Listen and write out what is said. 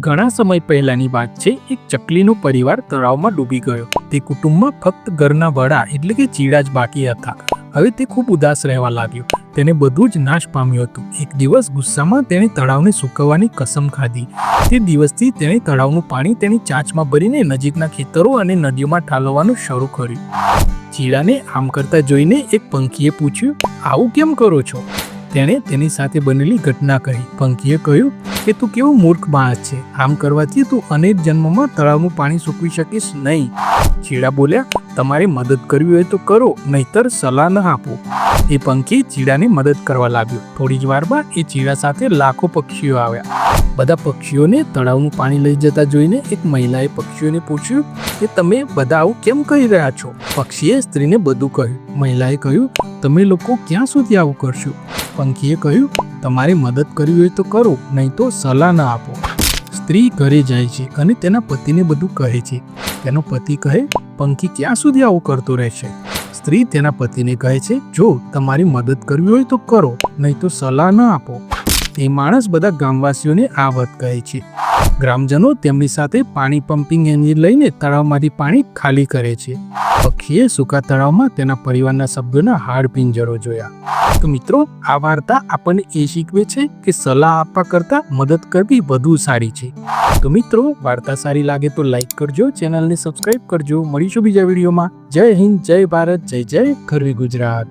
ઘણા સમય પહેલાની વાત છે, એક ચકલીનો પરિવાર તળાવમાં ડૂબી ગયો. તે કુટુંબમાં ફક્ત ઘરના વડા એટલે કે ચીડા જ બાકી હતા. હવે તે ખૂબ ઉદાસ રહેવા લાગ્યો. તેને બધું જ નાશ પામ્યું હતું. એક દિવસ ગુસ્સામાં તેણે તળાવને સૂકવવાની કસમ ખાધી. તે દિવસથી તેણે તળાવનું પાણી તેની ચાંચમાં ભરીને નજીકના ખેતરો અને નદીઓમાં ઠાલવવાનું શરૂ કર્યું. ચીડાને આમ કરતા જોઈને એક પંખીએ પૂછ્યું, આવું કેમ કરો છો? તેણે તેની સાથે બનેલી ઘટના કહી. પંખીએ કહ્યું કે તું કેવો મૂર્ખ માણસ છે. આમ કરવાથી તું અનેક જન્મમાં તળાવનું પાણી સૂકવી શકીશ નહીં. ચીડા બોલ્યા, તમારે મદદ કરવી હોય તો કરો, નહીતર સલાહ ન આપો. એ પંખી ચીડાને મદદ કરવા લાગ્યો. થોડી જ વારમાં એ ચીડા સાથે લાખો પક્ષીઓ આવ્યા. બધા પક્ષીઓને તળાવનું પાણી લઈ જતા જોઈને એક મહિલાએ પક્ષીઓને પૂછ્યું કે, તમે બધા આવું કેમ કહી રહ્યા છો? પક્ષીએ સ્ત્રીને બધું કહ્યું. મહિલાએ કહ્યું, તમે લોકો ક્યાં સુધી આવું કરશો? પંખીએ કહ્યું, તમારી મદદ કરવી હોય તો કરો, નહીં તો સલાહ ન આપો. સ્ત્રી ઘરે જાય છે અને તેના પતિને બધું કહે છે. તેનો પતિ કહે, પંખી ક્યાં સુધી આવું કરતો રહેશે? સ્ત્રી તેના પતિને કહે છે, જો તમારી મદદ કરવી હોય તો કરો, નહીં તો સલાહ ન આપો. એ માણસ બધા ગામવાસીઓને આ વાત કહે છે. ગ્રામજનો તેમની સાથે પાણી પમ્પિંગ એન્જિન લઈને તળાવમાંથી પાણી ખાલી કરે છે. પક્ષીએ સૂકા તળાવમાં તેના પરિવારના સભ્યોના હાડ પિંજરો જોયા. તો મિત્રો, આ વાર્તા આપણને એ શીખવે છે કે સલાહ આપવા કરતાં મદદ કરવી વધુ સારી છે. તો મિત્રો, વાર્તા સારી લાગે તો લાઈક કરજો, ચેનલને સબસ્ક્રાઇબ કરજો. મળીશું બીજા વિડીયોમાં. જય હિન્દ, જય ભારત, જય જય ગરવી ગુજરાત.